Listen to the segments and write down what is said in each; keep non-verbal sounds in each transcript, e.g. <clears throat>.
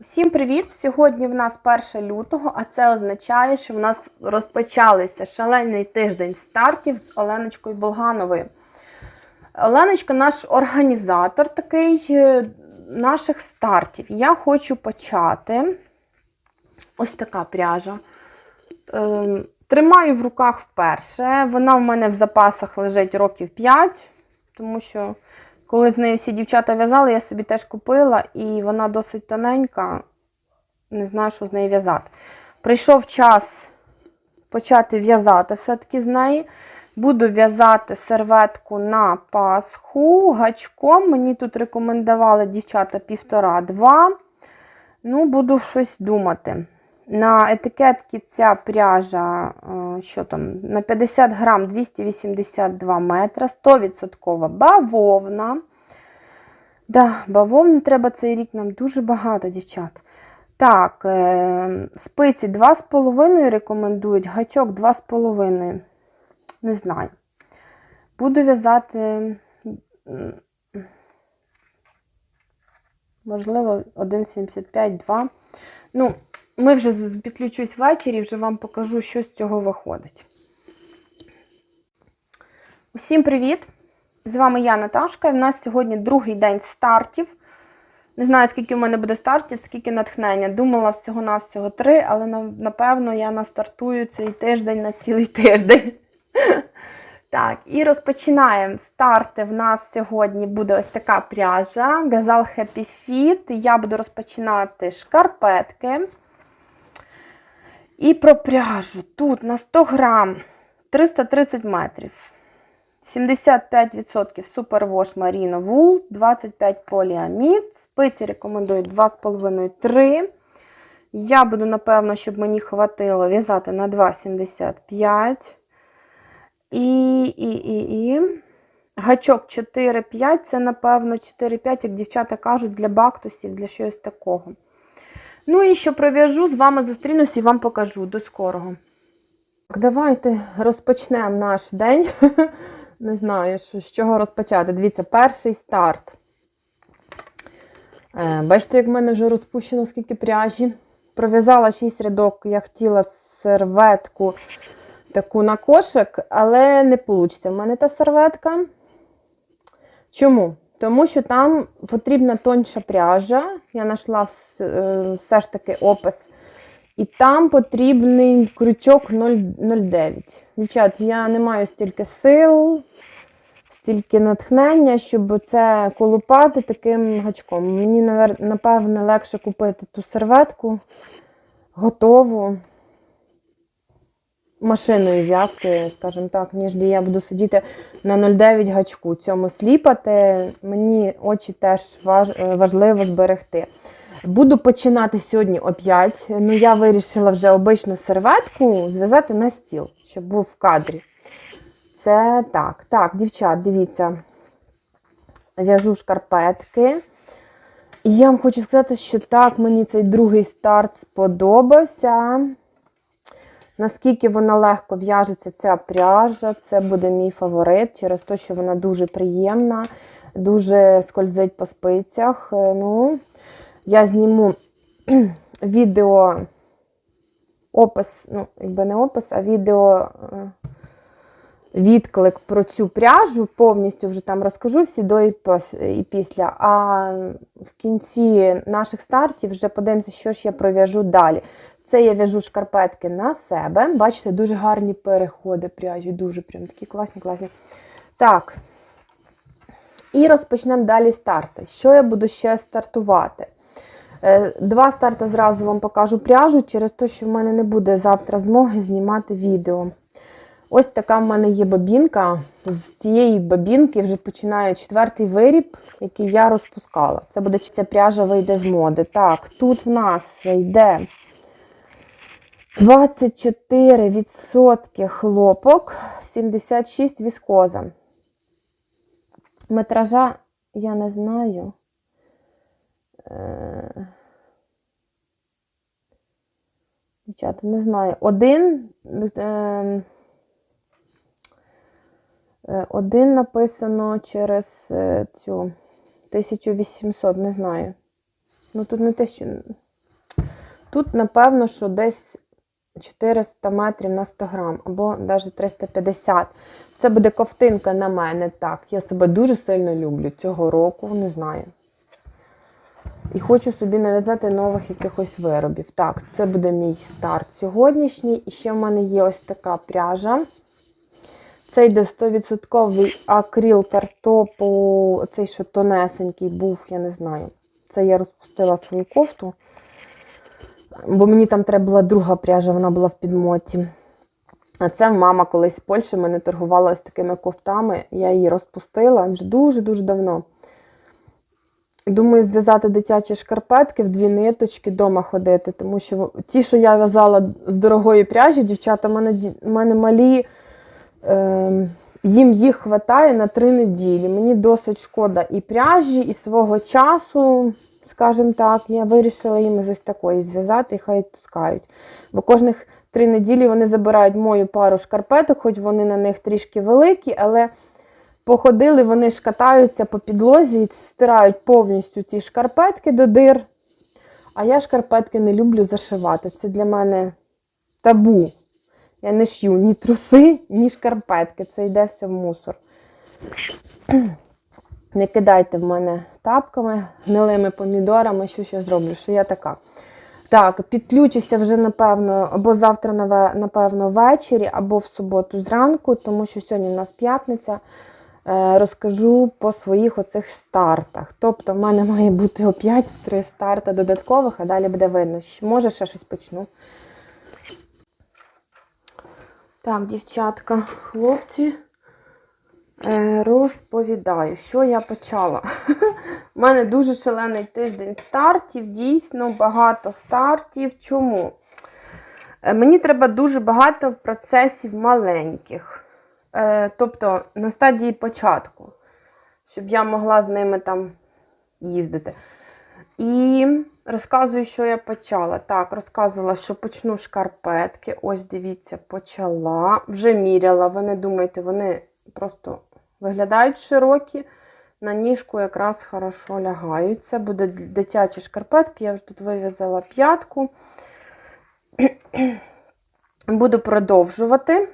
Всім привіт! Сьогодні в нас 1 лютого, а це означає, що в нас розпочалися шалений тиждень стартів з Оленочкою Болгановою. Оленочка наш організатор такий е, наших стартів. Я хочу почати. Ось така пряжа. Ем, Тримаю в руках вперше. Вона в мене в запасах лежить років 5, тому що коли з нею всі дівчата в'язали, я собі теж купила, і вона досить тоненька. Не знаю, що з нею в'язати. Прийшов час почати в'язати все-таки з неї. Буду в'язати серветку на Пасху гачком. Мені тут рекомендували дівчата півтора-два. Ну, буду щось думати. На етикетці ця пряжа, е, що там, на 50 грам 282 метра, 100% бавовна. Да, бавовни треба цей рік нам дуже багато, дівчат. Так, е, спиці 2,5 рекомендують, гачок 2,5. Не знаю. Буду в'язати, можливо, 1,75-2. Ну, ми вже підключусь ввечері, вже вам покажу, що з цього виходить. Усім привіт! З вами я, Наташка, і в нас сьогодні другий день стартів. Не знаю, скільки в мене буде стартів, скільки натхнення. Думала всього-навсього три, але напевно я настартую цей тиждень на цілий тиждень. <laughs> Так, і розпочинаємо. Старти в нас сьогодні буде ось така пряжа. Газал Happy Fit. Я буду розпочинати шкарпетки. І про пряжу. Тут на 100 грам 330 метрів. 75% супервош Marino Wool, 25 поліамід. Спиці рекомендують 2,5-3. Я буду, напевно, щоб мені хватило в'язати на 2,75. І, і, і, і. Гачок 4-5. Це, напевно, 4-5, як дівчата кажуть, для бактусів, для чогось такого. Ну і що пров'яжу, з вами зустрінусь і вам покажу. До скорого. Так, давайте розпочнемо наш день. <laughs> Не знаю, з чого розпочати. Дивіться, перший старт. Е, Бачите, як в мене вже розпущено скільки пряжі. Пров'язала 6 рядок, я хотіла серветку таку на кошик, але не вийде. в мене та серветка. Чому? Тому що там потрібна тонша пряжа. Я знайшла е, все ж таки опис. І там потрібний крючок 0,09. Дівчат, я не маю стільки сил, стільки натхнення, щоб це колупати таким гачком. Мені, напевне, легше купити ту серветку готову машиною в'язки, скажімо так, ніж я буду сидіти на 0,9 гачку. Цьому сліпати. Мені очі теж е, важливо зберегти. Буду починати сьогодні о 5. Ну, я вирішила вже обичну серветку зв'язати на стіл, щоб був в кадрі. Це так. Так, дівчат, дивіться, в'яжу шкарпетки. І я вам хочу сказати, що так, мені цей другий старт сподобався. Наскільки вона легко в'яжеться, ця пряжа, це буде мій фаворит через те, що вона дуже приємна, дуже скользить по спицях. Е, Ну, я зніму <clears throat> відео опис, ну, якби не опис, а відео е, відклик про цю пряжу. Повністю вже там розкажу всі до і після. А в кінці наших стартів вже подивимося, що ж я пров'яжу далі. Це я в'яжу шкарпетки на себе. Бачите, дуже гарні переходи пряжі, дуже прям такі класні, класні. Так. І розпочнемо далі старти. Що я буду ще стартувати? Е, Два старти зразу вам покажу пряжу через те, що в мене не буде завтра змоги знімати відео. Ось така в мене є бабінка. З цієї бабінки вже починаю четвертий виріб, який я розпускала. Це буде ця пряжа вийде з моди. Так, тут в нас йде 24% хлопок, 76 віскоза. Метража я не знаю. Е, Дівчата, не знаю. Один. е, е, Один написано через цю 1800, не знаю. Ну тут не те, що. Тут, напевно, що десь 400 метрів на 100 грам, або навіть 350. Це буде ковтинка на мене. Так, я себе дуже сильно люблю цього року, не знаю. І хочу собі нав'язати нових якихось виробів. Так, це буде мій старт сьогоднішній. І ще в мене є ось така пряжа. Це йде 100% акрил картопу, цей що тонесенький був, я не знаю. Це я розпустила свою кофту, бо мені там треба була друга пряжа, вона була в підмоті. А це мама колись з Польщі мене торгувала ось такими кофтами. Я її розпустила вже дуже-дуже давно. Думаю, зв'язати дитячі шкарпетки в дві ниточки вдома ходити, тому що ті, що я в'язала з дорогої пряжі, дівчата, в мене, мене малі, е, їм їх вистачає на три неділі. Мені досить шкода і пряжі, і свого часу, скажімо так, я вирішила їм ось такої зв'язати і хай таскають. Бо кожних три неділі вони забирають мою пару шкарпеток, хоч вони на них трішки великі, але походили, вони ж катаються по підлозі і стирають повністю ці шкарпетки до дир. А я шкарпетки не люблю зашивати. Це для мене табу. Я не шью ні труси, ні шкарпетки. Це йде все в мусор. Не кидайте в мене тапками, гнилими помідорами, що ж я зроблю, що я така. Так, підключуся вже, напевно, або завтра, напевно, ввечері, або в суботу зранку, тому що сьогодні у нас п'ятниця. Е, Розкажу по своїх оцих стартах. Тобто, в мене має бути опять три старта додаткових, а далі буде видно. Може, ще щось почну. Так, дівчатка, хлопці, розповідаю, що я почала. <laughs> У мене дуже шалений тиждень стартів, дійсно багато стартів. Чому? Е, Мені треба дуже багато процесів маленьких. Е, Тобто на стадії початку, щоб я могла з ними там їздити. І розказую, що я почала. Так, розказувала, що почну шкарпетки. Ось дивіться, почала. Вже міряла. Ви не думайте, вони просто виглядають широкі. На ніжку якраз хорошо лягають. Це буде дитячі шкарпетки. Я вже тут вив'язала п'ятку. <clears throat> Буду продовжувати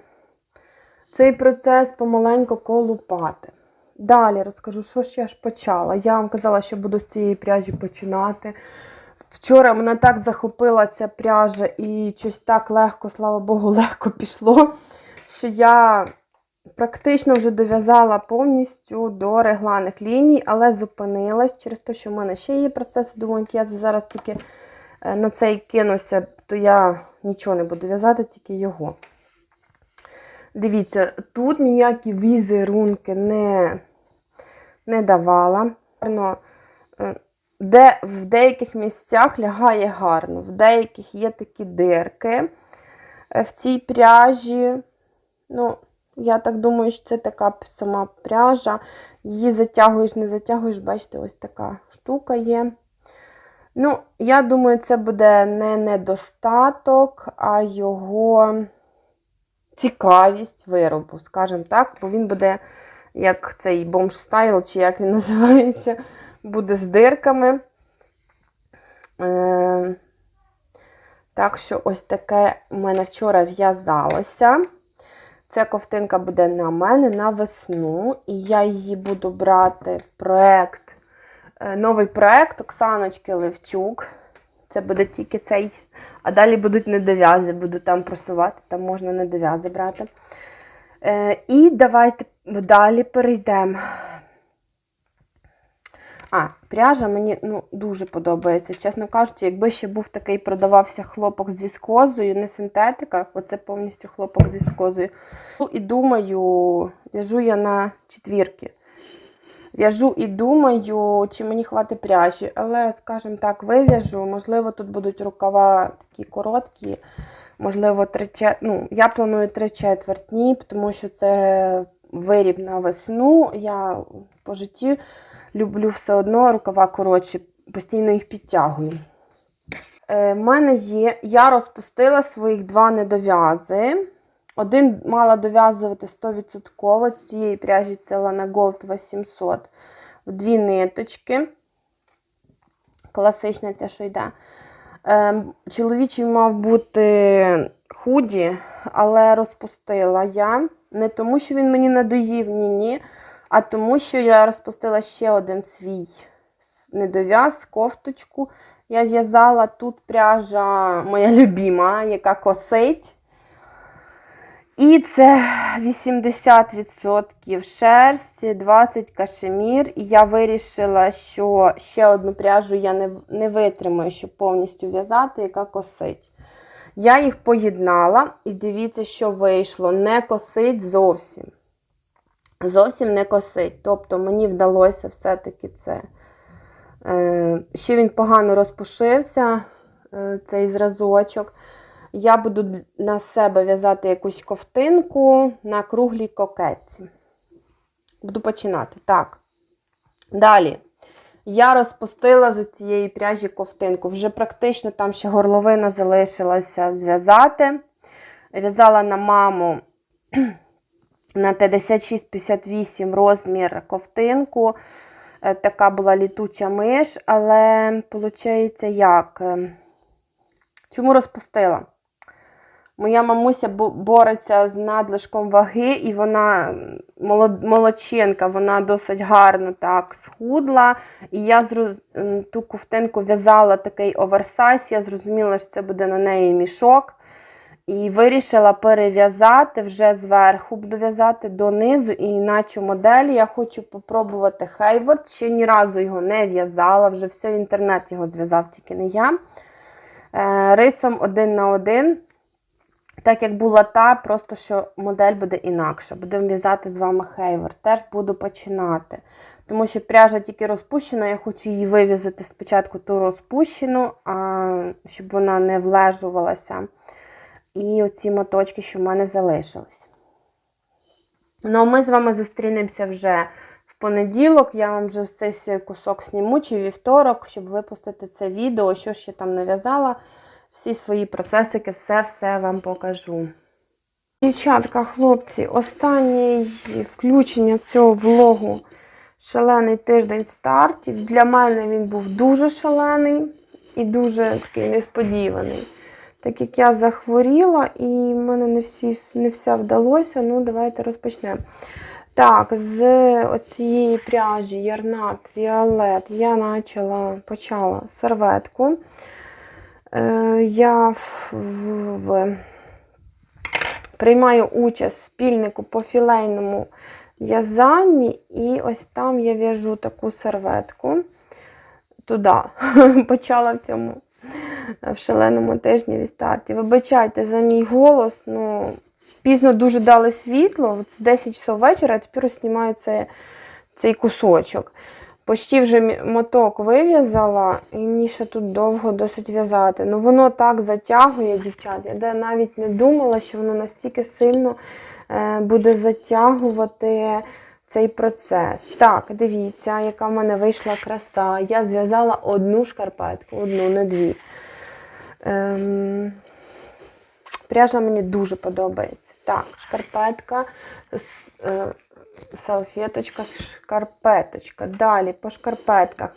цей процес помаленьку колупати. Далі розкажу, що ж я ж почала. Я вам казала, що буду з цієї пряжі починати. Вчора мене так захопила ця пряжа і щось так легко, слава Богу, легко пішло, що я практично вже дов'язала повністю до регланих ліній, але зупинилась через те, що в мене ще є процес. Думаю, я зараз тільки е, на цей кинуся, то я нічого не буду в'язати, тільки його. Дивіться, тут ніякі візерунки не, не давала. Е, Де, в деяких місцях лягає гарно, в деяких є такі дирки е, в цій пряжі. Ну, я так думаю, що це така сама пряжа. Її затягуєш, не затягуєш, бачите, ось така штука є. Ну, я думаю, це буде не недостаток, а його цікавість виробу, скажімо так, бо він буде, як цей бомж стайл, чи як він <laughs> називається, буде з дирками. Е, так що ось таке у мене вчора в'язалося. Ця ковтинка буде на мене на весну, і я її буду брати в проект, е, новий проект Оксаночки Левчук. Це буде тільки цей, а далі будуть недов'язи, буду там просувати, там можна недов'язи брати. Е, і давайте далі перейдемо. А, пряжа мені ну, дуже подобається. Чесно кажучи, якби ще був такий продавався хлопок з віскозою, не синтетика, оце повністю хлопок з віскозою. Ну, І думаю, в'яжу я на четвірки. В'яжу і думаю, чи мені хватить пряжі. Але, скажімо так, вив'яжу. Можливо, тут будуть рукава такі короткі. Можливо, три чет... ну, я планую три четвертні, тому що це виріб на весну. Я по житті люблю все одно рукава коротші, постійно їх підтягую. Е, в мене є, я розпустила своїх два недов'язи. Один мала дов'язувати 100% з цієї пряжі це Lana Gold 800 в дві ниточки. Класична ця, що йде. Ем, Чоловічий мав бути худі, але розпустила я. Не тому, що він мені надоїв, ні, ні. А тому, що я розпустила ще один свій недов'яз, кофточку. Я в'язала тут пряжа моя любима, яка косить. І це 80% шерсті, 20 кашемір. І я вирішила, що ще одну пряжу я не, не витримаю, щоб повністю в'язати, яка косить. Я їх поєднала, і дивіться, що вийшло. Не косить зовсім. Зовсім не косить. Тобто мені вдалося все-таки це. Е, ще він погано розпушився, е, цей зразочок. Я буду на себе в'язати якусь ковтинку на круглій кокетці. Буду починати. Так. Далі. Я розпустила з цієї пряжі ковтинку. Вже практично там ще горловина залишилася зв'язати. В'язала на маму на 56-58 розмір ковтинку. Е, Така була літуча миш, але виходить як? Е, Чому розпустила? Моя мамуся бореться з надлишком ваги, і вона молодчинка, вона досить гарно так схудла. І я ту ковтинку в'язала такий оверсайз. Я зрозуміла, що це буде на неї мішок. І вирішила перев'язати вже зверху, буду в'язати донизу і іначе моделі. Я хочу попробувати Хейворд. Ще ні разу його не в'язала, вже все інтернет його зв'язав, тільки не я. Е, Рисом один на один. Так як була та, просто що модель буде інакша. Будемо в'язати з вами Хейворд. Теж буду починати. Тому що пряжа тільки розпущена, я хочу її вив'язати спочатку ту розпущену, щоб вона не влежувалася. І оці моточки, що в мене залишились. Ну, а ми з вами зустрінемося вже в понеділок. Я вам вже цей кусок сніму, чи вівторок, щоб випустити це відео, що ще там нав'язала. Всі свої процесики, все-все вам покажу. Дівчатка, хлопці, останнє включення цього влогу шалений тиждень стартів. Для мене він був дуже шалений і дуже такий несподіваний. Так як я захворіла і в мене не, всі, не все вдалося, ну давайте розпочнемо. Так, з оцієї пряжі Ярнард Віолет я почала, почала серветку. Е, я в, в, в, приймаю участь в спільнику по філейному в'язанні, і ось там я в'яжу таку серветку. Туди <laughs> почала в цьому в шаленому тижні старті. Вибачайте за мій голос. ну, Пізно дуже дали світло, це 10 часов вечора, а тепер знімаю цей, цей кусочок. Почти вже моток вив'язала, і мені ще тут довго досить в'язати. Ну воно так затягує, дівчат. Я навіть не думала, що воно настільки сильно е, буде затягувати цей процес. Так, дивіться, яка в мене вийшла краса. Я зв'язала одну шкарпетку, одну, не дві. Ем, пряжа мені дуже подобається. Так, шкарпетка, е, салфеточка, шкарпеточка. Далі по шкарпетках.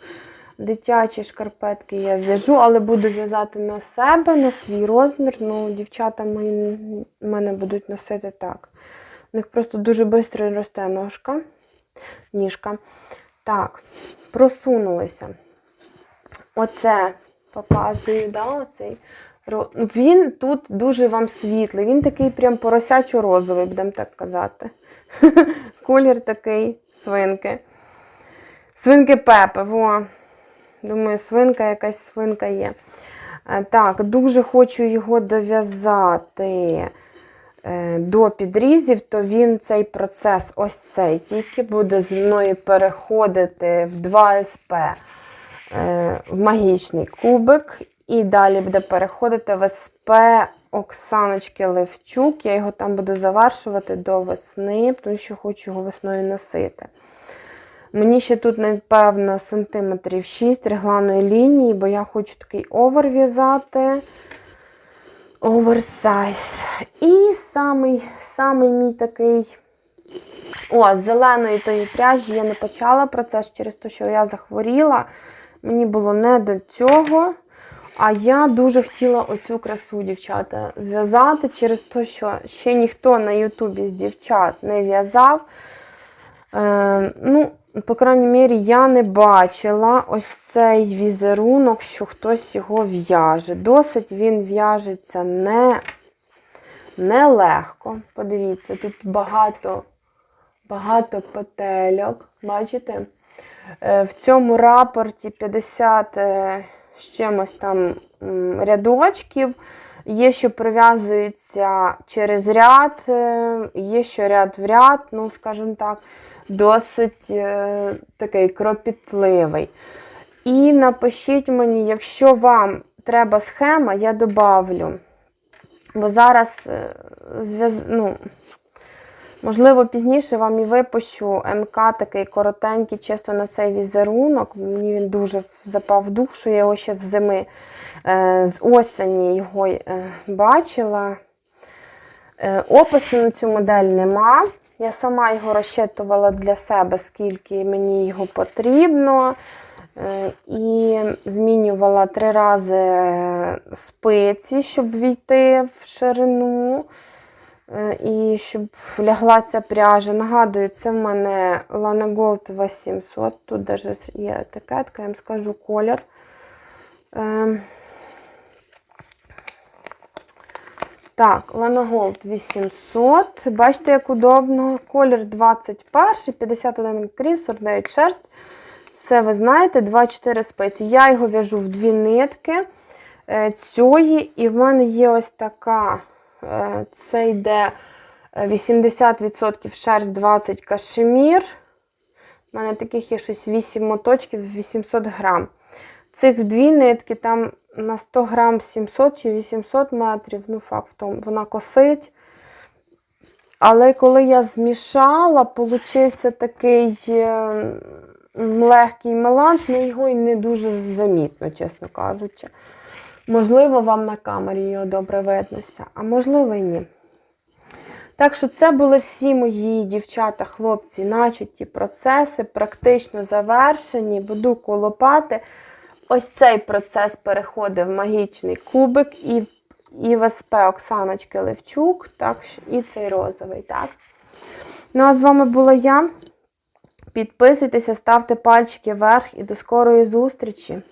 Дитячі шкарпетки я в'яжу, але буду в'язати на себе, на свій розмір. Ну, дівчата мої мене будуть носити так. У них просто дуже швидко росте ножка, ніжка. Так, просунулися. Оце показую, да, оцей. Він тут дуже вам світлий. Він такий прям поросячо-розовий, будемо так казати. <laughs> Колір такий свинки. Свинки Пепе, во. Думаю, свинка якась свинка є. Е, Так, дуже хочу його дов'язати е, до підрізів, то він цей процес, ось цей, тільки буде зі мною переходити в 2 СП магічний кубик. І далі буде переходити в СП Оксаночки Левчук. Я його там буду завершувати до весни, тому що хочу його весною носити. Мені ще тут, напевно, сантиметрів 6 регланої лінії, бо я хочу такий овер в'язати. Оверсайз. І самий, самий мій такий. О, зеленої тої пряжі я не почала процес через те, що я захворіла. Мені було не до цього. А я дуже хотіла оцю красу, дівчата, зв'язати через те, що ще ніхто на Ютубі з дівчат не в'язав. Е, ну, по крайній мірі, я не бачила ось цей візерунок, що хтось його в'яже. Досить він в'яжеться не, нелегко. Подивіться, тут багато, багато петельок. Бачите? Е, В цьому рапорті 50 е, з чимось там рядочків. Є, що прив'язується через ряд, е, є, що ряд в ряд, ну, скажімо так, досить е, такий кропітливий. І напишіть мені, якщо вам треба схема, я добавлю. Бо зараз е, ну, Можливо, пізніше вам і випущу МК такий коротенький, чисто на цей візерунок. Мені він дуже запав в душу, я його ще з зими, е, з осені його е, бачила. Е, Опису на цю модель нема. Я сама його розчитувала для себе, скільки мені його потрібно. І змінювала три рази спиці, щоб війти в ширину. Е, І щоб лягла ця пряжа. Нагадую, це в мене Lana Gold 800. Тут навіть є етикетка, я вам скажу колір. Ем. Так, Lana Gold 800. Бачите, як удобно. Колір 21, 51 кріс, 49 шерсть. Все ви знаєте, 2-4 спиці. Я його в'яжу в дві нитки е, цієї, і в мене є ось така. Е, Це йде е, 80% шерсть, 20 кашемір. У мене таких є щось 8 моточків, 800 грам. Цих дві нитки там на 100 грам 700 чи 800 метрів. Ну, факт в тому, вона косить. Але коли я змішала, получився такий е, легкий меланж, ну його і не дуже замітно, чесно кажучи. Можливо, вам на камері його добре виднося, а можливо і ні. Так що це були всі мої дівчата, хлопці, начаті процеси, практично завершені. Буду колопати. Ось цей процес переходить в магічний кубик і в і Оксаночки Левчук, так, і цей розовий. так. Ну, а з вами була я. Підписуйтеся, ставте пальчики вверх і до скорої зустрічі!